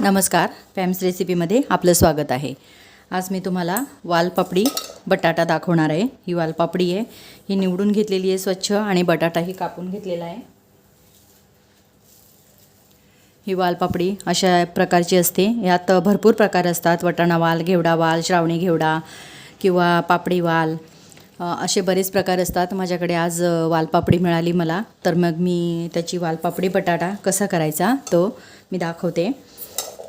नमस्कार पॅम्स रेसिपीमध्ये आपलं स्वागत आहे. आज मी तुम्हाला वालपापडी बटाटा दाखवणार आहे. ही वालपापडी आहे. ही निवडून घेतलेली आहे स्वच्छ आणि बटाटाही कापून घेतलेला आहे. ही वालपापडी अशा प्रकारची असते. यात भरपूर प्रकार असतात. वटाणा वाल घेवडा वाल श्रावणी घेवडा किंवा पापडी वाल असे बरेच प्रकार असतात. माझ्याकडे आज वालपापडी मिळाली मला. तर मग मी त्याची वालपापडी बटाटा कसा करायचा तो मी दाखवते.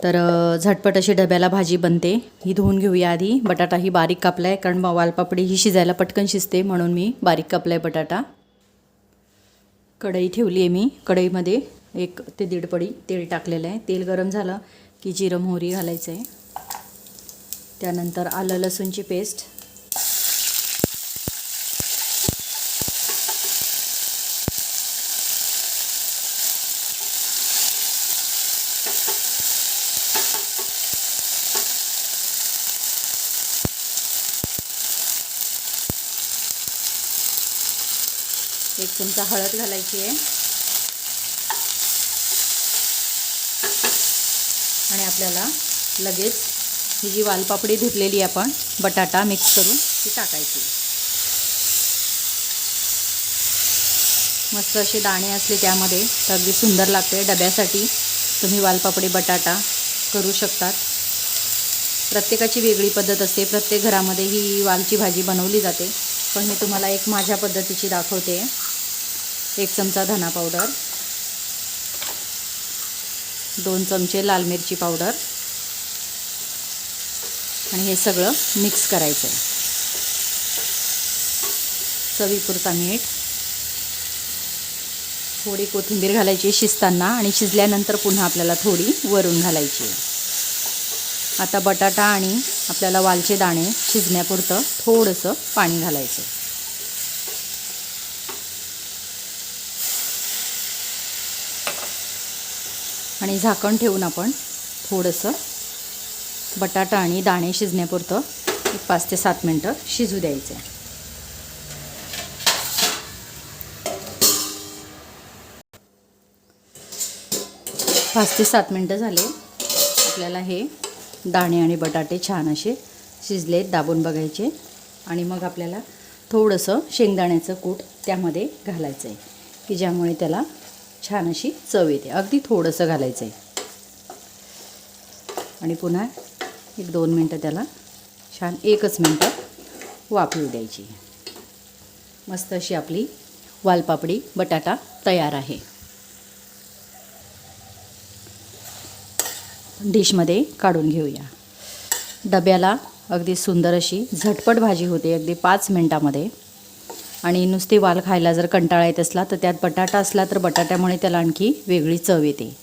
तर झटपट अशी डब्याला भाजी बनते. ही धुवून घेऊया आधी. बटाटा ही बारीक कापला आहे कारण वालपापडी ही शिजायला पटकन शिजते म्हणून मी बारीक कापला आहे बटाटा. कढई ठेवली आहे मी. कढईमध्ये एक ते दीड पडी तेल टाकलेलं आहे तेल गरम झालं की जिरं मोहरी घालायचं आहे त्यानंतर आलं लसूणची पेस्ट. एक चमचा हळद घालायची आहे. आणि आपल्याला लगेच ही जी वालपापडी धुतलेली आपण बटाटा मिक्स करून ती टाकायची. मस्त असे दाणे असले त्यामध्ये तर अगदी सुंदर लागते. डब्यासाठी तुम्ही वालपापडी बटाटा करू शकतात. प्रत्येकाची वेगळी पद्धत असते. प्रत्येक घरामध्ये ही वालची भाजी बनवली जाते. पण मी तुम्हाला एक माझ्या पद्धतीची दाखवते. एक चमचा धना पावडर दोन चमचे लाल मिरची पावडर आणि हे सगळं मिक्स करायचं आहे चवीपुरता मीठ थोडी कोथिंबीर घालायची शिजताना आणि शिजल्यानंतर पुन्हा आपल्याला थोडी वरून घालायची आता बटाटा आणि आपल्याला वालचे दाणे शिजण्यापुरतं थोडंसं पाणी घालायचं आणि झाकण ठेवून आपण थोडंसं बटाटा आणि दाणे शिजण्यापुरतं एक पाच ते सात मिनटं शिजू द्यायचं. आहे पाच ते सात मिनटं झाले. आपल्याला हे दाणे आणि बटाटे छान असे शिजले दाबून बघायचे. आणि मग आपल्याला थोडंसं शेंगदाण्याचं कूट त्यामध्ये घालायचं आहे की ज्यामुळे त्याला छान अशी चव येते. अगदी थोडंसं घालायचं आहे. आणि पुन्हा एक दोन मिनटं त्याला छान एकच मिनटं वाफवू द्यायची. मस्त अशी आपली वालपापडी बटाटा तयार आहे. डिशमध्ये काढून घेऊया. डब्याला अगदी सुंदर अशी झटपट भाजी होते. अगदी पाच मिनटामध्ये आणि नुसते वाल खायला जर कंटाळा येत असला तर त्यात बटाटा असला तर बटाट्यामुळे त्याला आणखी वेगळी चव येते.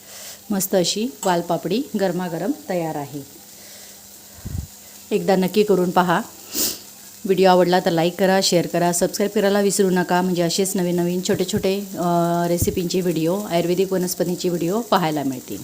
मस्त अशी वालपापडी गरमागरम तयार आहे. एकदा नक्की करून पहा. व्हिडिओ आवडला तर लाईक करा शेअर करा सबस्क्राईब करायला विसरू नका. म्हणजे असेच नवीन नवीन छोटे छोटे रेसिपींचे व्हिडिओ आयुर्वेदिक वनस्पतींचे व्हिडिओ पाहायला मिळतील.